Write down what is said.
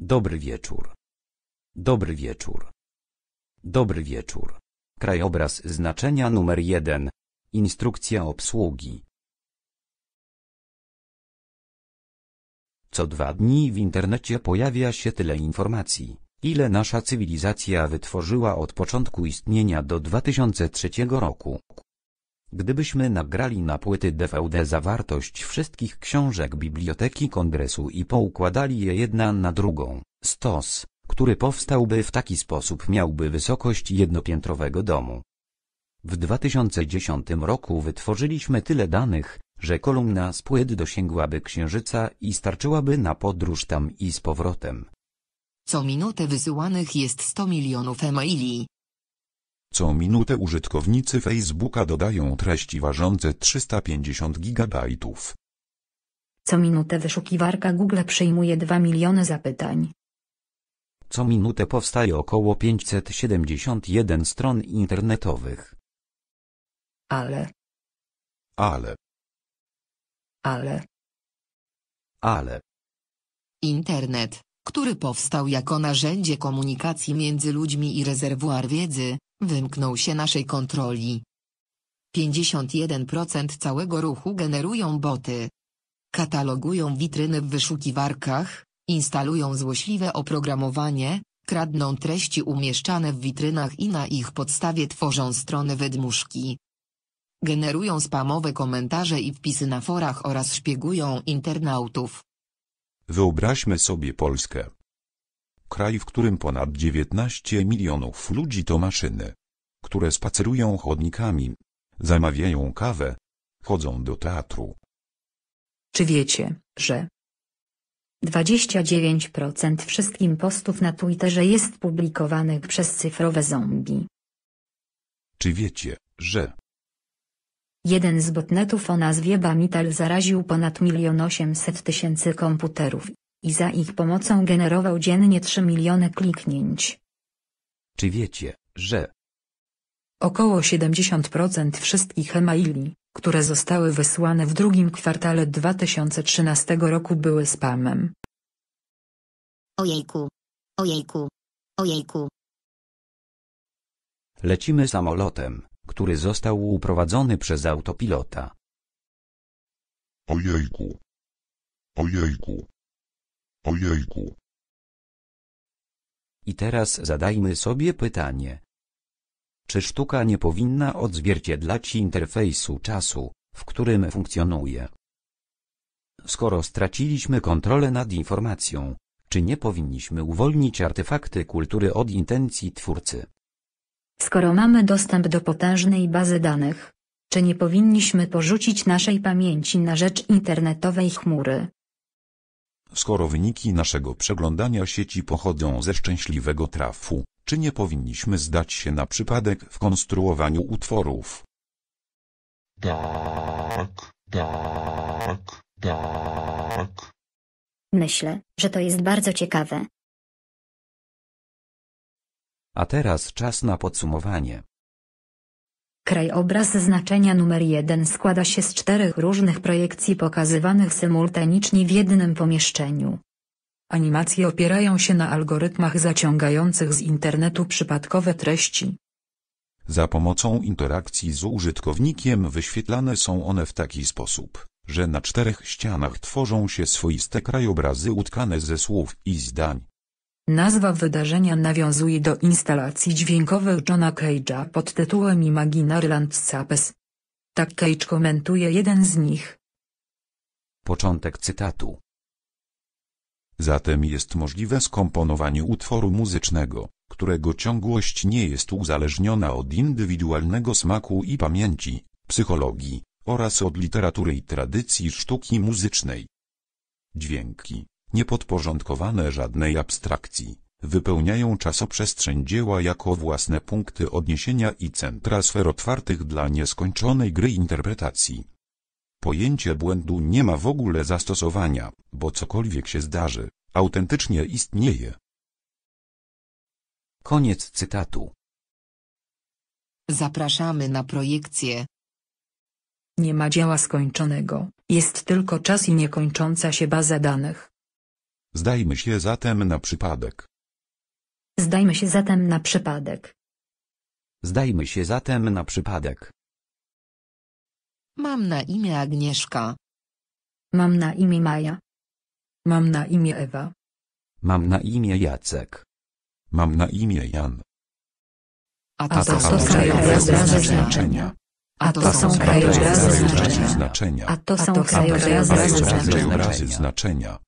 Dobry wieczór. Dobry wieczór. Dobry wieczór. Krajobraz znaczenia numer 1. Instrukcja obsługi. Co dwa dni w internecie pojawia się tyle informacji, ile nasza cywilizacja wytworzyła od początku istnienia do 2003 roku. Gdybyśmy nagrali na płyty DVD zawartość wszystkich książek Biblioteki Kongresu i poukładali je jedna na drugą, stos, który powstałby w taki sposób miałby wysokość jednopiętrowego domu. W 2010 roku wytworzyliśmy tyle danych, że kolumna z płyt dosięgłaby Księżyca i starczyłaby na podróż tam i z powrotem. Co minutę wysyłanych jest 100 milionów e-maili. Co minutę użytkownicy Facebooka dodają treści ważące 350 gigabajtów. Co minutę wyszukiwarka Google przyjmuje 2 miliony zapytań. Co minutę powstaje około 571 stron internetowych. Ale, Ale, ale, Ale Internet, który powstał jako narzędzie komunikacji między ludźmi i rezerwuar wiedzy, wymknął się naszej kontroli. 51% całego ruchu generują boty. Katalogują witryny w wyszukiwarkach, instalują złośliwe oprogramowanie, kradną treści umieszczane w witrynach i na ich podstawie tworzą strony wydmuszki. Generują spamowe komentarze i wpisy na forach oraz szpiegują internautów. wyobraźmy sobie Polskę. Kraj, w którym ponad 19 milionów ludzi to maszyny, które spacerują chodnikami, zamawiają kawę, chodzą do teatru. czy wiecie, że 29% wszystkim postów na Twitterze jest publikowanych przez cyfrowe zombie. Czy wiecie, że Jeden z botnetów o nazwie Bamital zaraził ponad 1 800 tysięcy komputerów i za ich pomocą generował dziennie 3 miliony kliknięć. czy wiecie, że Około 70% wszystkich e-maili, które zostały wysłane w drugim kwartale 2013 roku były spamem. Ojejku. Ojejku. Ojejku. lecimy samolotem, który został uprowadzony przez autopilota? Ojejku. Ojejku. Ojejku. I teraz zadajmy sobie pytanie. Czy sztuka nie powinna odzwierciedlać interfejsu czasu, w którym funkcjonuje? Skoro straciliśmy kontrolę nad informacją, czy nie powinniśmy uwolnić artefakty kultury od intencji twórcy? Skoro mamy dostęp do potężnej bazy danych, czy nie powinniśmy porzucić naszej pamięci na rzecz internetowej chmury? Skoro wyniki naszego przeglądania sieci pochodzą ze szczęśliwego trafu, czy nie powinniśmy zdać się na przypadek w konstruowaniu utworów? Tak, tak, tak. Myślę, że to jest bardzo ciekawe. A teraz czas na podsumowanie. Krajobraz znaczenia numer 1 składa się z czterech różnych projekcji pokazywanych symultanicznie w jednym pomieszczeniu. Animacje opierają się na algorytmach zaciągających z internetu przypadkowe treści. Za pomocą interakcji z użytkownikiem wyświetlane są one w taki sposób, że na czterech ścianach tworzą się swoiste krajobrazy utkane ze słów i zdań. Nazwa wydarzenia nawiązuje do instalacji dźwiękowych Johna Cage'a pod tytułem Imaginary Landscapes. Tak Cage komentuje jeden z nich. Początek cytatu. Zatem jest możliwe skomponowanie utworu muzycznego, którego ciągłość nie jest uzależniona od indywidualnego smaku i pamięci, psychologii, oraz od literatury i tradycji sztuki muzycznej. Dźwięki, niepodporządkowane żadnej abstrakcji, wypełniają czasoprzestrzeń dzieła jako własne punkty odniesienia i centra sfer otwartych dla nieskończonej gry interpretacji. Pojęcie błędu nie ma w ogóle zastosowania, bo cokolwiek się zdarzy, autentycznie istnieje. Koniec cytatu. Zapraszamy na projekcję. Nie ma dzieła skończonego, jest tylko czas i niekończąca się baza danych. Zdajmy się zatem na przypadek. Zdajmy się zatem na przypadek. Zdajmy się zatem na przypadek. Mam na imię Agnieszka. Mam na imię Maja. Mam na imię Ewa. Mam na imię Jacek. Mam na imię Jan. A A to to są krajobrazy krajobrazy znaczenia. A to są krajobrazy znaczenia. znaczenia. A to są znaczenia. Krajobrazy znaczenia.